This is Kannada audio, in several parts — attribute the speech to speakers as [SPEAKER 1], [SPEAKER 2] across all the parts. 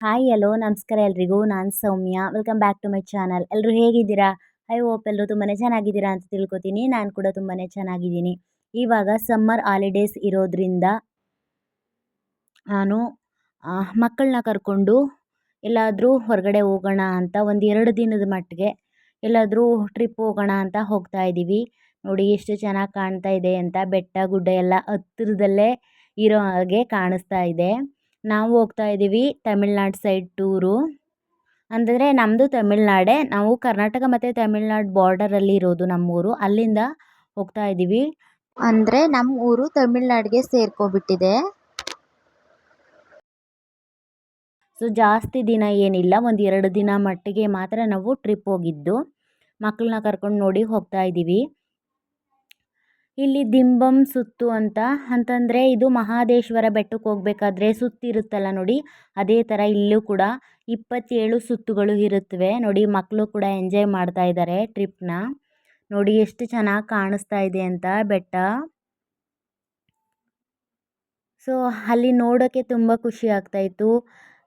[SPEAKER 1] Hi hello. ನಮಸ್ಕಾರ ಎಲ್ರಿಗೂ. ನಾನು Soumya. Welcome back to my channel ಎಲ್ಲರೂ ಹೇಗಿದ್ದೀರಾ? ಐ ಹೋಪ್ ಎಲ್ಲರೂ ತುಂಬಾ ಚೆನ್ನಾಗಿದ್ದೀರಾ ಅಂತ ತಿಳ್ಕೊತೀನಿ. ನಾನು ಕೂಡ ತುಂಬಾ ಚೆನ್ನಾಗಿದ್ದೀನಿ. ಇವಾಗ ಸಮ್ಮರ್ ಹಾಲಿಡೇಸ್ ಇರೋದ್ರಿಂದ ನಾನು ಮಕ್ಕಳನ್ನ ಕರ್ಕೊಂಡು ಎಲ್ಲಾದರೂ ಹೊರಗಡೆ ಹೋಗೋಣ ಅಂತ ಒಂದು ಎರಡು ದಿನದ ಮಟ್ಟಿಗೆ ಎಲ್ಲಾದರೂ ಟ್ರಿಪ್ ಹೋಗೋಣ ಅಂತ ಹೋಗ್ತಾ ಇದ್ದೀವಿ. ನೋಡಿ, ಎಷ್ಟು ಚೆನ್ನಾಗಿ ಕಾಣ್ತಾ ಇದೆ ಅಂತ ಬೆಟ್ಟ ಗುಡ್ಡ ಎಲ್ಲ ಹತ್ತಿರದಲ್ಲೇ ಇರೋ ಹಾಗೆ ಕಾಣಿಸ್ತಾ ಇದೆ. ನಾವು ಹೋಗ್ತಾ ಇದ್ದೀವಿ ತಮಿಳ್ನಾಡು ಸೈಡ್ ಟೂರು. ಅಂದರೆ ನಮ್ಮದು ತಮಿಳ್ನಾಡೇ ನಾವು ಕರ್ನಾಟಕ ಮತ್ತು ತಮಿಳ್ನಾಡು ಬಾರ್ಡರಲ್ಲಿ ಇರೋದು ನಮ್ಮೂರು. ಅಲ್ಲಿಂದ ಹೋಗ್ತಾ ಇದ್ದೀವಿ. ಅಂದರೆ ನಮ್ಮ ಊರು ತಮಿಳ್ನಾಡಿಗೆ ಸೇರ್ಕೊಬಿಟ್ಟಿದೆ. ಸೊ ಜಾಸ್ತಿ ದಿನ ಏನಿಲ್ಲ ಒಂದು ಎರಡು ದಿನ ಮಟ್ಟಿಗೆ ಮಾತ್ರ ನಾವು ಟ್ರಿಪ್ ಹೋಗಿದ್ದು. ಮಕ್ಕಳನ್ನ ಕರ್ಕೊಂಡು ನೋಡಿ ಹೋಗ್ತಾ ಇದ್ದೀವಿ. ಇಲ್ಲಿ ದಿಂಬಂ ಸುತ್ತು ಅಂತ. ಅಂತಂದರೆ ಇದು ಮಹಾದೇಶ್ವರ ಬೆಟ್ಟಕ್ಕೆ ಹೋಗ್ಬೇಕಾದ್ರೆ ಸುತ್ತಿರುತ್ತಲ್ಲ ನೋಡಿ, ಅದೇ ಥರ ಇಲ್ಲೂ ಕೂಡ ಇಪ್ಪತ್ತೇಳು ಸುತ್ತುಗಳು ಇರುತ್ತವೆ. ನೋಡಿ, ಮಕ್ಕಳು ಕೂಡ ಎಂಜಾಯ್ ಮಾಡ್ತಾ ಇದ್ದಾರೆ ಟ್ರಿಪ್ನ ನೋಡಿ, ಎಷ್ಟು ಚೆನ್ನಾಗಿ ಕಾಣಿಸ್ತಾ ಇದೆ ಅಂತ ಬೆಟ್ಟ. ಸೊ ಅಲ್ಲಿ ನೋಡೋಕ್ಕೆ ತುಂಬ ಖುಷಿ ಆಗ್ತಾಯಿತ್ತು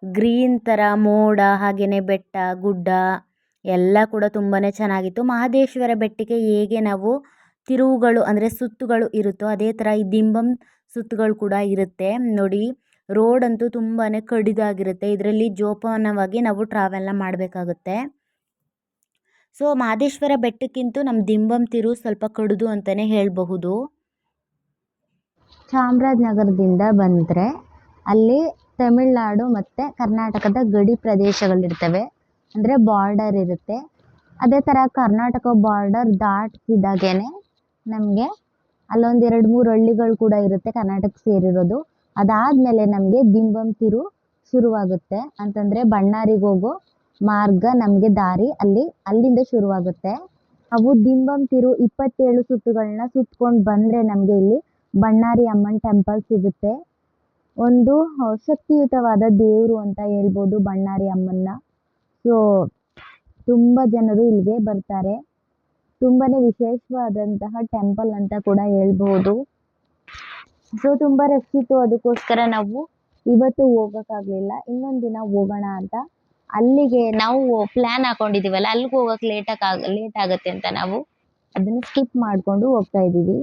[SPEAKER 1] ಗ್ರೀನ್ ಥರ ಮೋಡ ಹಾಗೆಯೇ ಬೆಟ್ಟ, ಗುಡ್ಡ, ಎಲ್ಲ ಕೂಡ ತುಂಬಾ ಚೆನ್ನಾಗಿತ್ತು. ಮಹದೇಶ್ವರ ಬೆಟ್ಟಕ್ಕೆ ಹೇಗೆ ನಾವು ತಿರುವುಗಳು ಅಂದರೆ ಸುತ್ತುಗಳು ಇರುತ್ತೋ ಅದೇ ಥರ ಈ ದಿಂಬಂ ಸುತ್ತುಗಳು ಕೂಡ ಇರುತ್ತೆ. ನೋಡಿ ರೋಡ್ ಅಂತೂ ತುಂಬಾ ಕಡಿದಾಗಿರುತ್ತೆ. ಇದರಲ್ಲಿ ಜೋಪಾನವಾಗಿ ನಾವು ಟ್ರಾವೆಲ್ನ ಮಾಡಬೇಕಾಗುತ್ತೆ. ಸೊ ಮಾದೇಶ್ವರ ಬೆಟ್ಟಕ್ಕಿಂತ ನಮ್ಮ ದಿಂಬಂ ತಿರು ಸ್ವಲ್ಪ ಕಡಿದು ಅಂತಲೇ ಹೇಳಬಹುದು. ಚಾಮರಾಜನಗರದಿಂದ ಬಂದರೆ ಅಲ್ಲಿ ತಮಿಳುನಾಡು ಮತ್ತು ಕರ್ನಾಟಕದ ಗಡಿ ಪ್ರದೇಶಗಳಿರ್ತವೆ. ಅಂದರೆ ಬಾರ್ಡರ್ ಇರುತ್ತೆ. ಅದೇ ಥರ ಕರ್ನಾಟಕ ಬಾರ್ಡರ್ ದಾಟ್ತಿದ್ದಾಗೇ ನಮಗೆ ಅಲ್ಲೊಂದು ಎರಡು ಮೂರು ಹಳ್ಳಿಗಳು ಕೂಡ ಇರುತ್ತೆ ಕರ್ನಾಟಕ ಸೇರಿರೋದು. ಅದಾದಮೇಲೆ ನಮಗೆ ತಿರು ಶುರುವಾಗುತ್ತೆ. ಅಂತಂದರೆ ಬಣ್ಣಾರಿಗೆ ಹೋಗೋ ಮಾರ್ಗ ನಮಗೆ ದಾರಿ ಅಲ್ಲಿ, ಅಲ್ಲಿಂದ ಶುರುವಾಗುತ್ತೆ. ಅವು ತಿರು ಇಪ್ಪತ್ತೇಳು ಸುತ್ತುಗಳನ್ನ ಸುತ್ಕೊಂಡು ಬಂದರೆ ನಮಗೆ ಇಲ್ಲಿ ಬಣ್ಣಾರಿ ಅಮ್ಮನ ಟೆಂಪಲ್ ಸಿಗುತ್ತೆ. ಒಂದು ಶಕ್ತಿಯುತವಾದ ದೇವರು ಅಂತ ಹೇಳ್ಬೋದು ಬಣ್ಣಾರಿ ಅಮ್ಮನ್ನ. ಸೊ ತುಂಬ ಜನರು ಇಲ್ಲಿಗೆ ಬರ್ತಾರೆ. ತುಂಬಾ ವಿಶೇಷವಾದಂತಹ ಟೆಂಪಲ್ ಅಂತ ಕೂಡ ಹೇಳ್ಬೋದು. ಸೊ ತುಂಬಾ ರಶ್ ಇತ್ತು. ಅದಕ್ಕೋಸ್ಕರ ನಾವು ಇವತ್ತು ಹೋಗಕ್ಕಾಗ್ಲಿಲ್ಲ. ಇನ್ನೊಂದು ದಿನ ಹೋಗೋಣ ಅಂತ. ಅಲ್ಲಿಗೆ ನಾವು ಪ್ಲಾನ್ ಹಾಕೊಂಡಿದೀವಲ್ಲ, ಅಲ್ಲಿಗೆ ಹೋಗೋಕೆ ಲೇಟ್ ಲೇಟ್ ಆಗತ್ತೆ ಅಂತ ನಾವು ಅದನ್ನ ಸ್ಕಿಪ್ ಮಾಡ್ಕೊಂಡು ಹೋಗ್ತಾ ಇದೀವಿ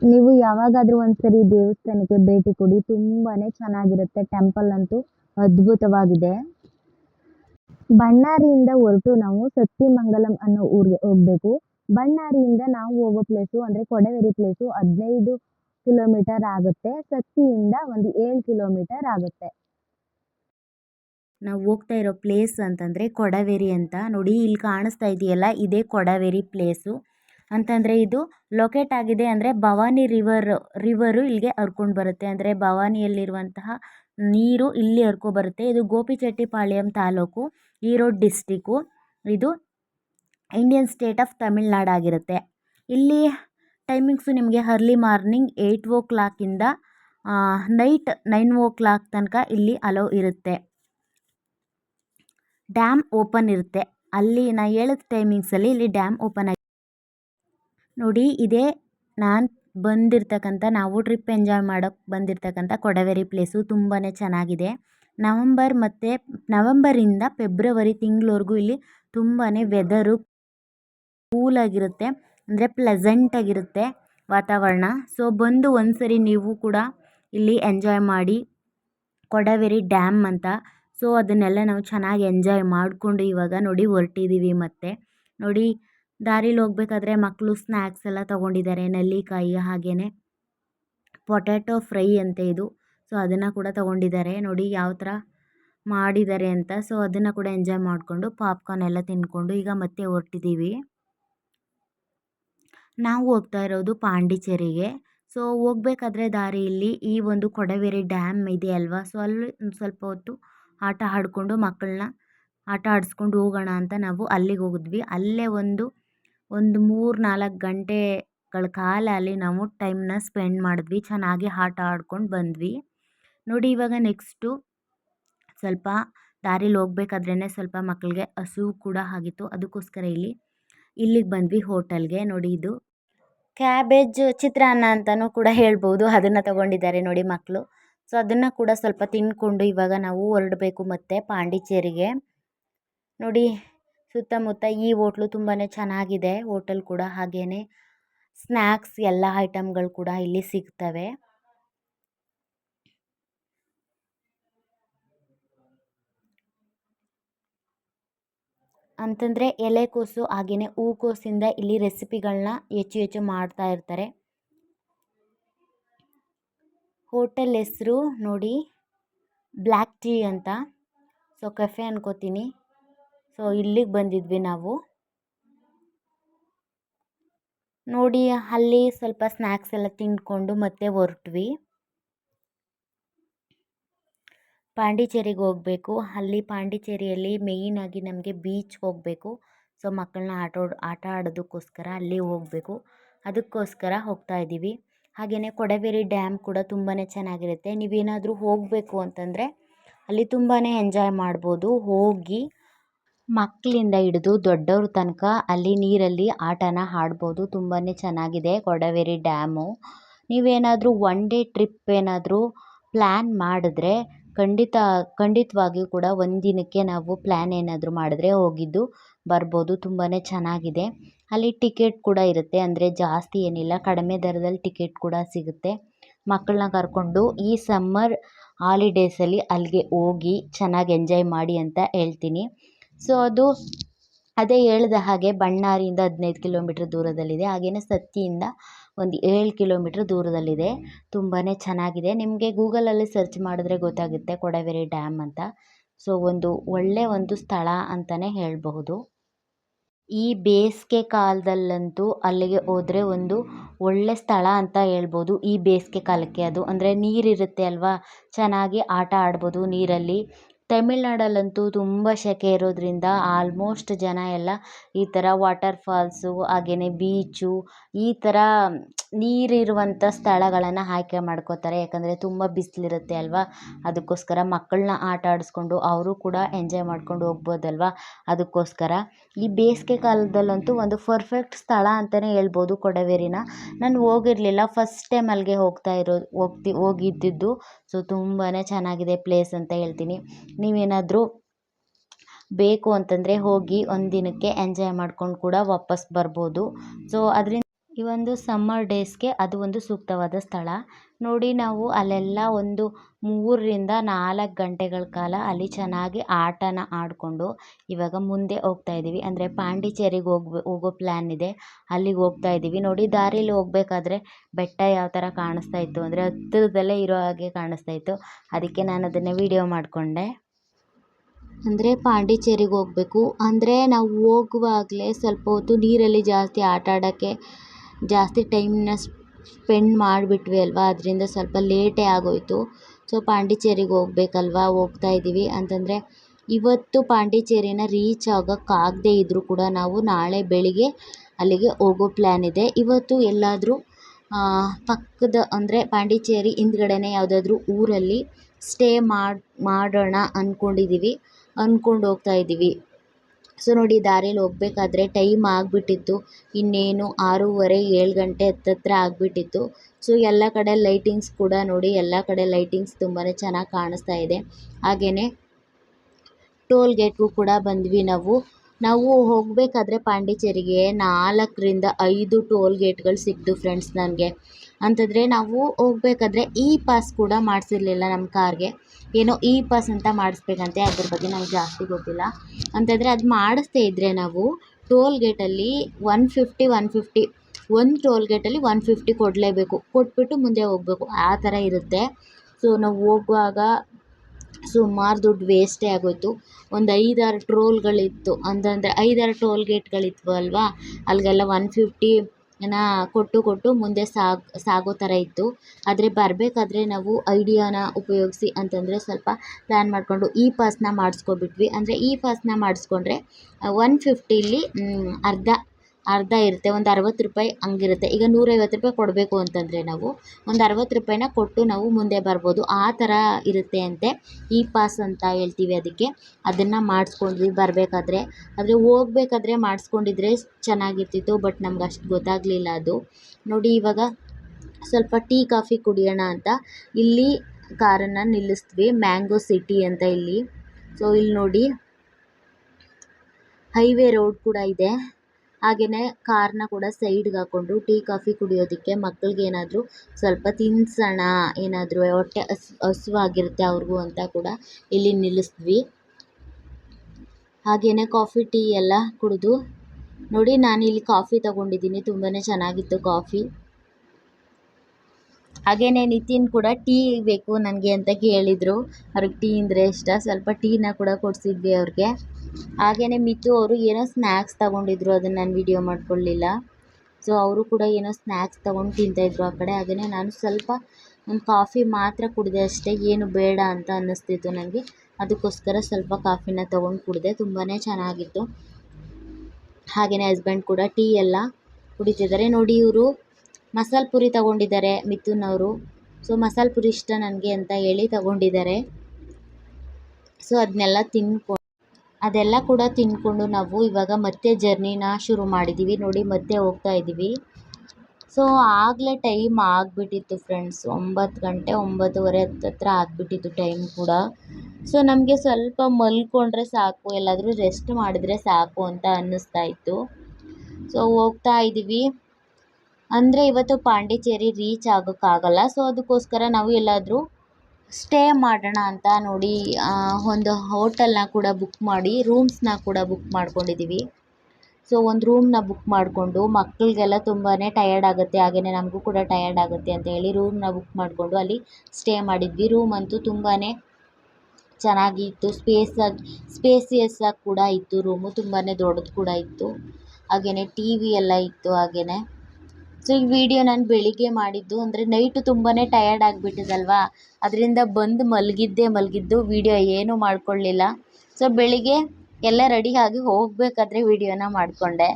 [SPEAKER 1] ನೀವು ಯಾವಾಗಾದ್ರೂ ಒಂದ್ಸರಿ ದೇವಸ್ಥಾನಕ್ಕೆ ಭೇಟಿ ಕೊಡಿ. ತುಂಬಾನೇ ಚೆನ್ನಾಗಿರುತ್ತೆ. ಟೆಂಪಲ್ ಅಂತೂ ಅದ್ಭುತವಾಗಿದೆ. ಬಳ್ಳಾರಿಯಿಂದ ಹೊರಟು ನಾವು ಸತ್ಯಮಂಗಲಂ ಅನ್ನೋ ಊರಿಗೆ ಹೋಗ್ಬೇಕು. ಬಳ್ಳಾರಿಯಿಂದ ನಾವು ಹೋಗೋ ಪ್ಲೇಸು ಅಂದರೆ ಕೊಡವೇರಿ ಪ್ಲೇಸು ಹದಿನೈದು ಕಿಲೋಮೀಟರ್ ಆಗುತ್ತೆ. ಸತ್ತಿಯಿಂದ ಒಂದು ಏಳು ಕಿಲೋಮೀಟರ್ ಆಗುತ್ತೆ. ನಾವು ಹೋಗ್ತಾ ಇರೋ ಪ್ಲೇಸ್ ಅಂತಂದರೆ ಕೊಡವೇರಿ ಅಂತ ನೋಡಿ ಇಲ್ಲಿ ಕಾಣಿಸ್ತಾ ಇದೆಯಲ್ಲ, ಇದೇ ಕೊಡವೇರಿ ಪ್ಲೇಸು ಅಂತಂದರೆ ಇದು ಲೊಕೇಟ್ ಆಗಿದೆ ಅಂದರೆ ಭವಾನಿ ರಿವರ್ ರಿವರು ಇಲ್ಲಿಗೆ ಹರ್ಕೊಂಡು ಬರುತ್ತೆ. ಅಂದರೆ ಭವಾನಿಯಲ್ಲಿರುವಂತಹ ನೀರು ಇಲ್ಲಿ ಬರುತ್ತೆ. ಇದು ಗೋಪಿಚೆಟ್ಟಿಪಾಳ್ಯಂ ತಾಲೂಕು. ಈರೋಡ್ ಡಿಸ್ಟಿಕ್ಕು. ಇದು ಇಂಡಿಯನ್ ಸ್ಟೇಟ್ ಆಫ್ ತಮಿಳ್ನಾಡು ಆಗಿರುತ್ತೆ ಇಲ್ಲಿ ಟೈಮಿಂಗ್ಸು ನಿಮಗೆ ಅರ್ಲಿ ಮಾರ್ನಿಂಗ್ ಏಯ್ಟ್ ಓ ಕ್ಲಾಕಿಂದ ನೈಟ್ ನೈನ್ ಓ ಕ್ಲಾಕ್ ತನಕ ಇಲ್ಲಿ ಅಲೋ ಇರುತ್ತೆ. ಡ್ಯಾಮ್ ಓಪನ್ ಇರುತ್ತೆ. ಅಲ್ಲಿ ನಾ ಹೇಳಿದ ಟೈಮಿಂಗ್ಸಲ್ಲಿ ಇಲ್ಲಿ ಡ್ಯಾಮ್ ಓಪನ್ ಆಗಿ ನೋಡಿ, ಇದೇ ನಾನು ಬಂದಿರ್ತಕ್ಕಂಥ, ನಾವು ಟ್ರಿಪ್ ಎಂಜಾಯ್ ಮಾಡೋಕ್ಕೆ ಬಂದಿರ್ತಕ್ಕಂಥ ಕೊಡವೇರಿ ಪ್ಲೇಸು ತುಂಬಾ ಚೆನ್ನಾಗಿದೆ. ನವಂಬರ್ ಮತ್ತು ನವಂಬರಿಂದ ಫೆಬ್ರವರಿ ತಿಂಗಳವರೆಗೂ ಇಲ್ಲಿ ತುಂಬಾ ವೆದರು ಕೂಲಾಗಿರುತ್ತೆ ಅಂದರೆ ಪ್ಲೆಸೆಂಟಾಗಿರುತ್ತೆ ವಾತಾವರಣ. ಸೊ ಬಂದು ಒಂದು ಸರಿ ನೀವು ಕೂಡ ಇಲ್ಲಿ ಎಂಜಾಯ್ ಮಾಡಿ ಕೊಡವೇರಿ ಡ್ಯಾಮ್ ಅಂತ. ಸೊ ಅದನ್ನೆಲ್ಲ ನಾವು ಚೆನ್ನಾಗಿ ಎಂಜಾಯ್ ಮಾಡಿಕೊಂಡು ಇವಾಗ ನೋಡಿ ಹೊರಟಿದ್ದೀವಿ ಮತ್ತೆ. ನೋಡಿ, ದಾರಿಲಿ ಹೋಗ್ಬೇಕಾದ್ರೆ ಮಕ್ಕಳು ಸ್ನ್ಯಾಕ್ಸ್ ಎಲ್ಲ ತೊಗೊಂಡಿದ್ದಾರೆ, ನೆಲ್ಲಿಕಾಯಿ ಹಾಗೆಯೇ ಪೊಟ್ಯಾಟೊ ಫ್ರೈ ಅಂತ ಇದು. ಸೊ ಅದನ್ನು ಕೂಡ ತೊಗೊಂಡಿದ್ದಾರೆ. ನೋಡಿ ಯಾವ ಥರ ಮಾಡಿದ್ದಾರೆ ಅಂತ. ಸೊ ಅದನ್ನು ಕೂಡ ಎಂಜಾಯ್ ಮಾಡಿಕೊಂಡು ಪಾಪ್ಕಾರ್ನ್ ಎಲ್ಲ ತಿಂದ್ಕೊಂಡು ಈಗ ಮತ್ತೆ ಹೊರಟಿದ್ದೀವಿ ನಾವು ಹೋಗ್ತಾ ಇರೋದು ಪಾಂಡಿಚೇರಿಗೆ. ಸೊ ಹೋಗ್ಬೇಕಾದ್ರೆ ದಾರಿಯಲ್ಲಿ ಈ ಒಂದು ಕೊಡವೇರಿ ಡ್ಯಾಮ್ ಇದೆ ಅಲ್ವಾ? ಸೊ ಅಲ್ಲಿ ಸ್ವಲ್ಪ ಹೊತ್ತು ಆಟ ಆಡಿಕೊಂಡು ಮಕ್ಕಳನ್ನ ಆಟ ಆಡಿಸ್ಕೊಂಡು ಹೋಗೋಣ ಅಂತ ನಾವು ಅಲ್ಲಿಗೆ ಹೋಗಿದ್ವಿ. ಅಲ್ಲೇ ಒಂದು ಒಂದು ಮೂರು ನಾಲ್ಕು ಗಂಟೆಗಳ ಕಾಲ ಅಲ್ಲಿ ನಾವು ಟೈಮ್ನ ಸ್ಪೆಂಡ್ ಮಾಡಿದ್ವಿ. ಚೆನ್ನಾಗಿ ಆಟ ಆಡ್ಕೊಂಡು ಬಂದ್ವಿ. ನೋಡಿ ಇವಾಗ ನೆಕ್ಸ್ಟು ಸ್ವಲ್ಪ ದಾರಿಲಿ ಹೋಗ್ಬೇಕಾದ್ರೇ ಸ್ವಲ್ಪ ಮಕ್ಕಳಿಗೆ ಹಸು ಕೂಡ ಆಗಿತ್ತು. ಅದಕ್ಕೋಸ್ಕರ ಇಲ್ಲಿ, ಇಲ್ಲಿಗೆ ಬಂದ್ವಿ ಹೋಟೆಲ್ಗೆ. ನೋಡಿ ಇದು ಕ್ಯಾಬೇಜ್ ಚಿತ್ರಾನ್ನ ಅಂತಲೂ ಕೂಡ ಹೇಳ್ಬೋದು. ಅದನ್ನು ತೊಗೊಂಡಿದ್ದಾರೆ ನೋಡಿ ಮಕ್ಕಳು ಸೊ, ಅದನ್ನು ಕೂಡ ಸ್ವಲ್ಪ ತಿಂದ್ಕೊಂಡು ಇವಾಗ ನಾವು ಹೊರಡಬೇಕು ಮತ್ತೆ ಪಾಂಡಿಚೇರಿಗೆ. ನೋಡಿ ಸುತ್ತಮುತ್ತ ಈ ಹೋಟ್ಲು ತುಂಬಾ ಚೆನ್ನಾಗಿದೆ. ಹೋಟೆಲ್ ಕೂಡ ಹಾಗೆಯೇ ಸ್ನ್ಯಾಕ್ಸ್ ಎಲ್ಲ ಐಟಮ್ಗಳು ಕೂಡ ಇಲ್ಲಿ ಸಿಗ್ತವೆ. ಅಂತಂದರೆ ಎಲೆಕೋಸು ಹಾಗೆಯೇ ಹೂಕೋಸಿಂದ ಇಲ್ಲಿ ರೆಸಿಪಿಗಳನ್ನ ಹೆಚ್ಚು ಹೆಚ್ಚು ಮಾಡ್ತಾ ಇರ್ತಾರೆ. ಹೋಟೆಲ್ ಹೆಸರು ನೋಡಿ ಬ್ಲ್ಯಾಕ್ ಟೀ ಅಂತ. ಸೊ ಕೆಫೆ ಅನ್ಕೋತೀನಿ. ಸೊ ಇಲ್ಲಿಗೆ ಬಂದಿದ್ವಿ ನಾವು. ನೋಡಿ, ಅಲ್ಲಿ ಸ್ವಲ್ಪ ಸ್ನ್ಯಾಕ್ಸ್ ಎಲ್ಲ ತಿಂದ್ಕೊಂಡು ಮತ್ತೆ ಹೊರಟ್ವಿ. ಪಾಂಡಿಚೇರಿಗೆ ಹೋಗಬೇಕು. ಅಲ್ಲಿ ಪಾಂಡಿಚೇರಿಯಲ್ಲಿ ಮೇಯ್ನಾಗಿ ನಮಗೆ ಬೀಚ್ಗೆ ಹೋಗಬೇಕು. ಸೊ ಮಕ್ಕಳನ್ನ ಆಟೋ, ಆಟ ಆಡೋದಕ್ಕೋಸ್ಕರ ಅಲ್ಲಿ ಹೋಗಬೇಕು. ಅದಕ್ಕೋಸ್ಕರ ಹೋಗ್ತಾ ಇದ್ದೀವಿ. ಹಾಗೆಯೇ ಕೊಡವೇರಿ ಡ್ಯಾಮ್ ಕೂಡ ತುಂಬಾ ಚೆನ್ನಾಗಿರುತ್ತೆ. ನೀವೇನಾದರೂ ಹೋಗಬೇಕು ಅಂತಂದರೆ ಅಲ್ಲಿ ತುಂಬಾ ಎಂಜಾಯ್ ಮಾಡ್ಬೋದು. ಹೋಗಿ ಮಕ್ಕಳಿಂದ ಹಿಡಿದು ದೊಡ್ಡವ್ರ ತನಕ ಅಲ್ಲಿ ನೀರಲ್ಲಿ ಆಟನ ಆಡ್ಬೋದು. ತುಂಬಾ ಚೆನ್ನಾಗಿದೆ ಕೊಡವೇರಿ ಡ್ಯಾಮು ನೀವೇನಾದರೂ ಒನ್ ಡೇ ಟ್ರಿಪ್ ಏನಾದರೂ ಪ್ಲ್ಯಾನ್ ಮಾಡಿದ್ರೆ ಖಂಡಿತ, ಖಂಡಿತವಾಗಿಯೂ ಕೂಡ ಒಂದಿನಕ್ಕೆ ನಾವು ಪ್ಲ್ಯಾನ್ ಏನಾದರೂ ಮಾಡಿದ್ರೆ ಹೋಗಿದ್ದು ಬರ್ಬೋದು ತುಂಬಾ ಚೆನ್ನಾಗಿದೆ. ಅಲ್ಲಿ ಟಿಕೆಟ್ ಕೂಡ ಇರುತ್ತೆ, ಅಂದರೆ ಜಾಸ್ತಿ ಏನಿಲ್ಲ, ಕಡಿಮೆ ದರದಲ್ಲಿ ಟಿಕೆಟ್ ಕೂಡ ಸಿಗುತ್ತೆ. ಮಕ್ಕಳನ್ನ ಕರ್ಕೊಂಡು ಈ ಸಮ್ಮರ್ ಹಾಲಿಡೇಸಲ್ಲಿ ಅಲ್ಲಿಗೆ ಹೋಗಿ ಚೆನ್ನಾಗಿ ಎಂಜಾಯ್ ಮಾಡಿ ಅಂತ ಹೇಳ್ತೀನಿ. ಸೊ ಅದು ಅದೇ ಹೇಳ್ದ ಹಾಗೆ ಬಳ್ಳಾರಿಯಿಂದ ಹದಿನೈದು ಕಿಲೋಮೀಟ್ರ್ ದೂರದಲ್ಲಿದೆ. ಹಾಗೆಯೇ ಸತ್ತಿಯಿಂದ ಒಂದು ಏಳು ಕಿಲೋಮೀಟ್ರ್ ದೂರದಲ್ಲಿದೆ. ತುಂಬಾ ಚೆನ್ನಾಗಿದೆ. ನಿಮಗೆ ಗೂಗಲಲ್ಲಿ ಸರ್ಚ್ ಮಾಡಿದ್ರೆ ಗೊತ್ತಾಗುತ್ತೆ ಕೊಡವೇರಿ ಡ್ಯಾಮ್ ಅಂತ. ಸೊ, ಒಂದು ಒಳ್ಳೆಯ ಒಂದು ಸ್ಥಳ ಅಂತಲೇ ಹೇಳಬಹುದು. ಈ ಬೇಸಿಗೆ ಕಾಲದಲ್ಲಂತೂ ಅಲ್ಲಿಗೆ ಹೋದರೆ ಒಂದು ಒಳ್ಳೆ ಸ್ಥಳ ಅಂತ ಹೇಳ್ಬೋದು ಈ ಬೇಸಿಗೆ ಕಾಲಕ್ಕೆ ಅದು ಅಂದರೆ ನೀರಿರುತ್ತೆ ಅಲ್ವಾ? ಚೆನ್ನಾಗಿ ಆಟ ಆಡ್ಬೋದು ನೀರಲ್ಲಿ. ತಮಿಳ್ನಾಡಲ್ಲಂತೂ ತುಂಬ ಸೆಕೆ ಇರೋದ್ರಿಂದ ಆಲ್ಮೋಸ್ಟ್ ಜನ ಎಲ್ಲ ಈ ಥರ ವಾಟರ್ ಫಾಲ್ಸು ಹಾಗೆಯೇ ಬೀಚು ಈ ಥರ ನೀರಿರುವಂಥ ಸ್ಥಳಗಳನ್ನು ಆಯ್ಕೆ ಮಾಡ್ಕೋತಾರೆ. ಯಾಕಂದರೆ ತುಂಬ ಬಿಸಿಲಿರುತ್ತೆ ಅಲ್ವಾ? ಅದಕ್ಕೋಸ್ಕರ ಮಕ್ಕಳನ್ನ ಆಟ ಆಡಿಸ್ಕೊಂಡು ಅವರು ಕೂಡ ಎಂಜಾಯ್ ಮಾಡ್ಕೊಂಡು ಹೋಗ್ಬೋದಲ್ವಾ? ಅದಕ್ಕೋಸ್ಕರ ಈ ಬೇಸಿಗೆ ಕಾಲದಲ್ಲಂತೂ ಒಂದು ಪರ್ಫೆಕ್ಟ್ ಸ್ಥಳ ಅಂತಲೇ ಹೇಳ್ಬೋದು ಕೊಡವೇರಿನ. ನಾನು ಹೋಗಿರಲಿಲ್ಲ ಫಸ್ಟ್ ಟೈಮ್ ಅಲ್ಲಿಗೆ ಹೋಗ್ತಾ ಇರೋದು ಹೋಗ್ತಿ ಹೋಗಿದ್ದಿದ್ದು. ಸೊ ತುಂಬಾ ಚೆನ್ನಾಗಿದೆ ಪ್ಲೇಸ್ ಅಂತ ಹೇಳ್ತೀನಿ. ನೀವೇನಾದರೂ ಬೇಕು ಅಂತಂದರೆ ಹೋಗಿ ಒಂದು ದಿನಕ್ಕೆ ಎಂಜಾಯ್ ಮಾಡ್ಕೊಂಡು ಕೂಡ ವಾಪಸ್ ಬರ್ಬೋದು. ಸೊ ಅದರಿಂದ ಈ ಒಂದು ಸಮ್ಮರ್ ಡೇಸ್ಗೆ ಅದು ಒಂದು ಸೂಕ್ತವಾದ ಸ್ಥಳ. ನೋಡಿ ನಾವು ಅಲ್ಲೆಲ್ಲ ಒಂದು ಮೂರರಿಂದ ನಾಲ್ಕು ಗಂಟೆಗಳ ಕಾಲ ಅಲ್ಲಿ ಚೆನ್ನಾಗಿ ಆಟನ ಆಡಿಕೊಂಡು ಇವಾಗ ಮುಂದೆ ಹೋಗ್ತಾ ಇದ್ದೀವಿ ಅಂದರೆ ಪಾಂಡಿಚೇರಿಗೆ ಹೋಗ್ಬೆ ಹೋಗೋ ಪ್ಲ್ಯಾನ್ ಇದೆ. ಅಲ್ಲಿಗೆ ಹೋಗ್ತಾ ಇದ್ದೀವಿ ನೋಡಿ ದಾರಿಲಿ ಹೋಗಬೇಕಾದ್ರೆ ಬೆಟ್ಟ ಯಾವ ಥರ ಕಾಣಿಸ್ತಾ ಇತ್ತು ಅಂದರೆ ಹತ್ತಿರದಲ್ಲೇ ಇರೋ ಹಾಗೆ ಕಾಣಿಸ್ತಾ ಇತ್ತು. ಅದಕ್ಕೆ ನಾನು ಅದನ್ನು ವೀಡಿಯೋ ಮಾಡಿಕೊಂಡೆ. ಅಂದರೆ ಪಾಂಡಿಚೇರಿಗೆ ಹೋಗ್ಬೇಕು. ಅಂದರೆ ನಾವು ಹೋಗುವಾಗ್ಲೇ ಸ್ವಲ್ಪ ಹೊತ್ತು ನೀರಲ್ಲಿ ಜಾಸ್ತಿ ಆಟ ಆಡೋಕ್ಕೆ ಜಾಸ್ತಿ ಟೈಮ್ನ ಸ್ಪೆಂಡ್ ಮಾಡಿಬಿಟ್ವಿ ಅಲ್ವಾ? ಅದರಿಂದ ಸ್ವಲ್ಪ ಲೇಟೇ ಆಗೋಯಿತು. ಸೊ, ಪಾಂಡಿಚೇರಿಗೆ ಹೋಗ್ಬೇಕಲ್ವಾ? ಹೋಗ್ತಾ ಇದ್ದೀವಿ. ಅಂತಂದರೆ ಇವತ್ತು ಪಾಂಡಿಚೇರಿನ ರೀಚ್ ಆಗೋಕ್ಕಾಗದೇ ಇದ್ದರೂ ಕೂಡ ನಾವು ನಾಳೆ ಬೆಳಿಗ್ಗೆ ಅಲ್ಲಿಗೆ ಹೋಗೋ ಪ್ಲ್ಯಾನ್ ಇದೆ. ಇವತ್ತು ಎಲ್ಲಾದರೂ ಪಕ್ಕದ, ಅಂದರೆ ಪಾಂಡಿಚೇರಿ ಹಿಂದ್ಗಡೆನೇ ಯಾವುದಾದ್ರೂ ಊರಲ್ಲಿ ಸ್ಟೇ ಮಾಡಿ, ಮಾಡೋಣ ಅಂದ್ಕೊಂಡಿದ್ದೀವಿ ಅಂದ್ಕೊಂಡು ಹೋಗ್ತಾ ಇದ್ದೀವಿ. ಸೊ ನೋಡಿ ದಾರಿಯಲ್ಲಿ ಹೋಗ್ಬೇಕಾದ್ರೆ ಟೈಮ್ ಆಗಿಬಿಟ್ಟಿತ್ತು. ಇನ್ನೇನು ಆರೂವರೆ, ಏಳು ಗಂಟೆ ಹತ್ತತ್ರ ಆಗಿಬಿಟ್ಟಿತ್ತು. ಸೊ ಎಲ್ಲ ಕಡೆ ಲೈಟಿಂಗ್ಸ್ ಕೂಡ ನೋಡಿ, ಎಲ್ಲ ಕಡೆ ಲೈಟಿಂಗ್ಸ್ ತುಂಬಾ ಚೆನ್ನಾಗಿ ಕಾಣಿಸ್ತಾ ಇದೆ. ಹಾಗೆಯೇ ಟೋಲ್ ಗೇಟ್ಗೂ ಕೂಡ ಬಂದ್ವಿ ನಾವು. ನಾವು ಹೋಗಬೇಕಾದ್ರೆ ಪಾಂಡಿಚೇರಿಗೆ ನಾಲ್ಕರಿಂದ ಐದು ಟೋಲ್ ಗೇಟ್ಗಳು ಸಿಕ್ತು ಫ್ರೆಂಡ್ಸ್ ನನಗೆ. ಅಂತಂದರೆ ನಾವು ಹೋಗ್ಬೇಕಾದ್ರೆ ಇ ಪಾಸ್ ಕೂಡ ಮಾಡಿಸಿರ್ಲಿಲ್ಲ ನಮ್ಮ ಕಾರ್ಗೆ ಏನೋ ಇ ಪಾಸ್ ಅಂತ ಮಾಡಿಸ್ಬೇಕಂತೆ, ಅದ್ರ ಬಗ್ಗೆ ನಮ್ಗೆ ಜಾಸ್ತಿ ಗೊತ್ತಿಲ್ಲ. ಅಂತಂದರೆ ಅದು ಮಾಡಿಸ್ದೇ ಇದ್ದರೆ ನಾವು ಟೋಲ್ ಗೇಟಲ್ಲಿ ಒನ್ ಫಿಫ್ಟಿ ಒನ್ ಫಿಫ್ಟಿ ಒಂದು ಟೋಲ್ ಗೇಟಲ್ಲಿ ಒನ್ ಫಿಫ್ಟಿ ಕೊಡಲೇಬೇಕು. ಕೊಟ್ಬಿಟ್ಟು ಮುಂದೆ ಹೋಗಬೇಕು. ಆ ಥರ ಇರುತ್ತೆ. ಸೊ ನಾವು ಹೋಗುವಾಗ ಸುಮಾರು ದುಡ್ಡು ವೇಸ್ಟೇ ಆಗೋಯಿತು. ಒಂದು ಐದಾರು ಟ್ರೋಲ್ಗಳಿತ್ತು ಅಂತಂದರೆ ಐದಾರು ಟೋಲ್ ಗೇಟ್ಗಳಿದ್ವು ಅಲ್ವಾ ಅಲ್ಲಿಗೆಲ್ಲ ಒನ್ ಫಿಫ್ಟಿ ನ ಕೊಟ್ಟು ಕೊಟ್ಟು ಮುಂದೆ ಸಾಗ್, ಸಾಗೋ ಥರ ಇತ್ತು. ಆದರೆ ಬರಬೇಕಾದ್ರೆ ನಾವು ಐಡಿಯಾನ ಉಪಯೋಗಿಸಿ ಅಂತಂದರೆ ಸ್ವಲ್ಪ ಪ್ಲ್ಯಾನ್ ಮಾಡಿಕೊಂಡು ಇ ಪಾಸ್ನ ಮಾಡಿಸ್ಕೊಬಿಟ್ವಿ. ಅಂದರೆ ಇ ಪಾಸ್ನ ಮಾಡಿಸ್ಕೊಂಡ್ರೆ ಒನ್ ಫಿಫ್ಟಿಲಿ ಅರ್ಧ ಅರ್ಧ ಇರುತ್ತೆ, ಒಂದು ಅರವತ್ತು ರೂಪಾಯಿ ಹಂಗಿರುತ್ತೆ. ಈಗ ನೂರೈವತ್ತು ರೂಪಾಯಿ ಕೊಡಬೇಕು ಅಂತಂದರೆ ನಾವು ಒಂದು ಅರವತ್ತು ರೂಪಾಯಿನ ಕೊಟ್ಟು ನಾವು ಮುಂದೆ ಬರ್ಬೋದು. ಆ ಥರ ಇರುತ್ತೆ ಅಂತೆ. ಇ ಪಾಸ್ ಅಂತ ಹೇಳ್ತೀವಿ ಅದಕ್ಕೆ. ಅದನ್ನು ಮಾಡಿಸ್ಕೊಂಡ್ವಿ ಬರಬೇಕಾದ್ರೆ. ಆದರೆ ಹೋಗ್ಬೇಕಾದ್ರೆ ಮಾಡಿಸ್ಕೊಂಡಿದ್ರೆ ಚೆನ್ನಾಗಿರ್ತಿತ್ತು, ಬಟ್ ನಮ್ಗೆ ಅಷ್ಟು ಗೊತ್ತಾಗಲಿಲ್ಲ ಅದು. ನೋಡಿ ಇವಾಗ ಸ್ವಲ್ಪ ಟೀ, ಕಾಫಿ ಕುಡಿಯೋಣ ಅಂತ ಇಲ್ಲಿ ಕಾರನ್ನು ನಿಲ್ಲಿಸ್ತೀವಿ ಮ್ಯಾಂಗೋ ಸಿಟಿ ಅಂತ ಇಲ್ಲಿ. ಸೊ ಇಲ್ಲಿ ನೋಡಿ ಹೈವೇ ರೋಡ್ ಕೂಡ ಇದೆ. ಹಾಗೆಯೇ ಕಾರ್ನ ಕೂಡ ಸೈಡ್ಗೆ ಹಾಕೊಂಡು ಟೀ, ಕಾಫಿ ಕುಡಿಯೋದಕ್ಕೆ ಮಕ್ಕಳಿಗೆ ಏನಾದರೂ ಸ್ವಲ್ಪ ತಿನ್ನಿಸೋಣ ಏನಾದರೂ ಹೊಟ್ಟೆ ಹಸ್, ಹಸಿವಾಗಿರುತ್ತೆ ಅವ್ರಿಗೂ ಅಂತ ಕೂಡ ಇಲ್ಲಿ ನಿಲ್ಲಿಸಿದ್ವಿ. ಹಾಗೆಯೇ ಕಾಫಿ, ಟೀ ಎಲ್ಲ ಕುಡಿದು ನೋಡಿ ನಾನು ಇಲ್ಲಿ ಕಾಫಿ ತಗೊಂಡಿದ್ದೀನಿ ತುಂಬಾ ಚೆನ್ನಾಗಿತ್ತು ಕಾಫಿ. ಹಾಗೆಯೇ ನಿತಿನ್ ಕೂಡ ಟೀ ಬೇಕು ನನಗೆ ಅಂತ ಕೇಳಿದರು. ಅವ್ರಿಗೆ ಟೀ ಅಂದರೆ ಇಷ್ಟ. ಸ್ವಲ್ಪ ಟೀನ ಕೂಡ ಕೊಡಿಸಿದ್ವಿ ಅವ್ರಿಗೆ. ಹಾಗೆಯೇ ಮಿತು ಅವರು ಏನೋ ಸ್ನ್ಯಾಕ್ಸ್ ತಗೊಂಡಿದ್ರು. ಅದನ್ನು ನಾನು ವಿಡಿಯೋ ಮಾಡಿಕೊಳ್ಳಿಲ್ಲ. ಸೊ ಅವರು ಕೂಡ ಏನೋ ಸ್ನ್ಯಾಕ್ಸ್ ತೊಗೊಂಡು ತಿಂತಾಯಿದ್ರು ಆ ಕಡೆ. ಹಾಗೆಯೇ ನಾನು ಸ್ವಲ್ಪ ಒಂದು ಕಾಫಿ ಮಾತ್ರ ಕುಡಿದೆ ಅಷ್ಟೇ. ಏನು ಬೇಡ ಅಂತ ಅನ್ನಿಸ್ತಿತ್ತು ನನಗೆ ಅದಕ್ಕೋಸ್ಕರ ಸ್ವಲ್ಪ ಕಾಫಿನ ತೊಗೊಂಡು ಕುಡಿದೆ. ತುಂಬಾ ಚೆನ್ನಾಗಿತ್ತು. ಹಾಗೆಯೇ ಹಸ್ಬೆಂಡ್ ಕೂಡ ಟೀ ಎಲ್ಲ ಕುಡಿತಿದ್ದಾರೆ. ನೋಡಿ ಇವರು ಮಸಾಲೆ ಪುರಿ ತಗೊಂಡಿದ್ದಾರೆ ಮಿಥುನ್ ಅವರು ಸೊ, ಮಸಾಲೆ ಪುರಿ ಇಷ್ಟ ನನಗೆ ಅಂತ ಹೇಳಿ ತಗೊಂಡಿದ್ದಾರೆ. ಸೊ ಅದನ್ನೆಲ್ಲ ತಿನ್ಕೊಂಡು ಅದೆಲ್ಲ ಕೂಡ ತಿನ್ಕೊಂಡು ನಾವು ಇವಾಗ ಮತ್ತೆ ಜರ್ನಿನ ಶುರು ಮಾಡಿದ್ದೀವಿ ನೋಡಿ, ಮತ್ತೆ ಹೋಗ್ತಾ ಇದ್ದೀವಿ ಸೊ, ಆಗಲೇ ಟೈಮ್ ಆಗಿಬಿಟ್ಟಿತ್ತು ಫ್ರೆಂಡ್ಸ್. ಒಂಬತ್ತು ಗಂಟೆ ಒಂಬತ್ತುವರೆ ಹತ್ತತ್ರ ಆಗಿಬಿಟ್ಟಿತ್ತು ಟೈಮ್ ಕೂಡ. ಸೊ, ನಮಗೆ ಸ್ವಲ್ಪ ಮಲ್ಕೊಂಡ್ರೆ ಸಾಕು. ಎಲ್ಲಾದರೂ ರೆಸ್ಟ್ ಮಾಡಿದ್ರೆ ಸಾಕು ಅಂತ ಅನ್ನಿಸ್ತಾ ಇತ್ತು. ಸೊ, ಹೋಗ್ತಾ ಇದ್ದೀವಿ ಅಂದರೆ ಇವತ್ತು ಪಾಂಡಿಚೇರಿ ರೀಚ್ ಆಗೋಕ್ಕಾಗಲ್ಲ. ಸೊ ಅದಕ್ಕೋಸ್ಕರ ನಾವು ಎಲ್ಲಾದರೂ ಸ್ಟೇ ಮಾಡೋಣ ಅಂತ ನೋಡಿ ಒಂದು ಹೋಟೆಲ್ನ ಕೂಡ ಬುಕ್ ಮಾಡಿ ರೂಮ್ಸ್ನ ಕೂಡ ಬುಕ್ ಮಾಡ್ಕೊಂಡಿದ್ದೀವಿ ಸೊ ಒಂದು ರೂಮ್ನ ಬುಕ್ ಮಾಡಿಕೊಂಡು ಮಕ್ಕಳಿಗೆಲ್ಲ ತುಂಬಾ ಟಯರ್ಡ್ ಆಗುತ್ತೆ. ಹಾಗೆಯೇ ನಮಗೂ ಕೂಡ ಟಯರ್ಡ್ ಆಗುತ್ತೆ ಅಂತ ಹೇಳಿ ರೂಮ್ನ ಬುಕ್ ಮಾಡಿಕೊಂಡು ಅಲ್ಲಿ ಸ್ಟೇ ಮಾಡಿದ್ವಿ. ರೂಮ್ ಅಂತೂ ತುಂಬಾ ಚೆನ್ನಾಗಿತ್ತು. ಸ್ಪೇಸಾಗಿ ಸ್ಪೇಸಿಯಸ್ ಆಗಿ ಕೂಡ ಇತ್ತು. ರೂಮು ತುಂಬಾ ದೊಡ್ಡದು ಕೂಡ ಇತ್ತು. ಹಾಗೆಯೇ ಟಿ ವಿ ಎಲ್ಲ ಇತ್ತು. ಹಾಗೆಯೇ ಸೊ ಈ ವಿಡಿಯೋ ನಾನು ಬೆಳಿಗ್ಗೆ ಮಾಡಿದ್ದು ಅಂದರೆ ನೈಟು ತುಂಬಾ ಟಯರ್ಡ್ ಆಗಿಬಿಟ್ಟಿದಲ್ವಾ? ಅದರಿಂದ ಬಂದು ಮಲಗಿದ್ದೇ ಮಲಗಿದ್ದು ವಿಡಿಯೋ ಏನೂ ಮಾಡ್ಕೊಳ್ಳಿಲ್ಲ. ಸೊ ಬೆಳಿಗ್ಗೆ ಎಲ್ಲ ರೆಡಿ ಆಗಿ ಹೋಗಬೇಕಾದ್ರೆ ವಿಡಿಯೋನ ಮಾಡಿಕೊಂಡೆ.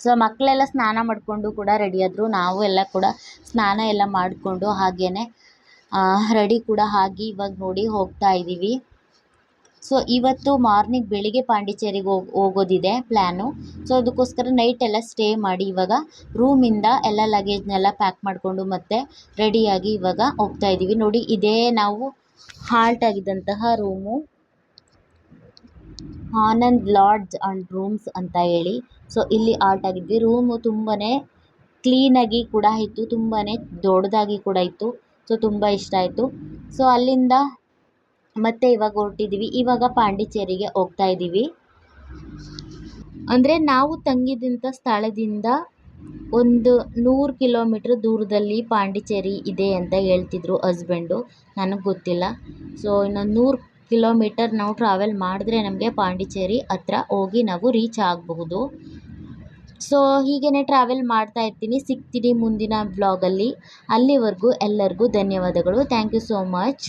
[SPEAKER 1] ಸೊ ಮಕ್ಕಳೆಲ್ಲ ಸ್ನಾನ ಮಾಡಿಕೊಂಡು ಕೂಡ ರೆಡಿಯಾದರು ನಾವು ಎಲ್ಲ ಕೂಡ ಸ್ನಾನ ಎಲ್ಲ ಮಾಡಿಕೊಂಡು ಹಾಗೆಯೇ ರೆಡಿ ಕೂಡ ಆಗಿ ಇವಾಗ ನೋಡಿ ಹೋಗ್ತಾ ಇದ್ದೀವಿ ಸೊ ಇವತ್ತು ಮಾರ್ನಿಂಗ್ ಬೆಳಿಗ್ಗೆ ಪಾಂಡಿಚೇರಿಗೆ ಹೋಗಿ, ಹೋಗೋದಿದೆ ಪ್ಲ್ಯಾನು ಸೊ ಅದಕ್ಕೋಸ್ಕರ ನೈಟ್ ಎಲ್ಲ ಸ್ಟೇ ಮಾಡಿ ಇವಾಗ ರೂಮಿಂದ ಎಲ್ಲ ಲಗೇಜ್ನೆಲ್ಲ ಪ್ಯಾಕ್ ಮಾಡಿಕೊಂಡು ಮತ್ತೆ ರೆಡಿಯಾಗಿ ಇವಾಗ ಹೋಗ್ತಾ ಇದ್ದೀವಿ ನೋಡಿ, ಇದೇ ನಾವು halt ಆಗಿದ್ದಂತಹ room Anand lodge and rooms ಅಂತ ಹೇಳಿ. ಸೊ ಇಲ್ಲಿ ಹಾಲ್ಟ್ ಆಗಿದ್ವಿ. ರೂಮು ತುಂಬಾ ಕ್ಲೀನಾಗಿ ಕೂಡ ಇತ್ತು. ತುಂಬಾ ದೊಡ್ಡದಾಗಿ ಕೂಡ ಇತ್ತು. ಸೊ ತುಂಬ ಇಷ್ಟ ಆಯಿತು. ಸೊ ಅಲ್ಲಿಂದ ಮತ್ತೆ ಇವಾಗ ಹೊರಟಿದ್ದೀವಿ ಇವಾಗ ಪಾಂಡಿಚೇರಿಗೆ ಹೋಗ್ತಾ ಇದ್ದೀವಿ ಅಂದರೆ ನಾವು ತಂಗಿದ್ದಂಥ ಸ್ಥಳದಿಂದ ಒಂದು ನೂರು ಕಿಲೋಮೀಟ್ರ್ ದೂರದಲ್ಲಿ ಪಾಂಡಿಚೇರಿ ಇದೆ ಅಂತ ಹೇಳ್ತಿದ್ರು ಹಸ್ಬೆಂಡು. ನನಗೆ ಗೊತ್ತಿಲ್ಲ. ಸೊ ಇನ್ನೊಂದು ನೂರು ಕಿಲೋಮೀಟರ್ ನಾವು ಟ್ರಾವೆಲ್ ಮಾಡಿದ್ರೆ ನಮಗೆ ಪಾಂಡಿಚೇರಿ ಹತ್ರ ಹೋಗಿ ನಾವು ರೀಚ್ ಆಗಬಹುದು. ಸೊ ಹೀಗೇ ಟ್ರಾವೆಲ್ ಮಾಡ್ತಾ ಇರ್ತೀನಿ. ಸಿಗ್ತೀನಿ ಮುಂದಿನ ಬ್ಲಾಗಲ್ಲಿ ಅಲ್ಲಿವರೆಗೂ ಎಲ್ಲರಿಗೂ ಧನ್ಯವಾದಗಳು. Thank you so much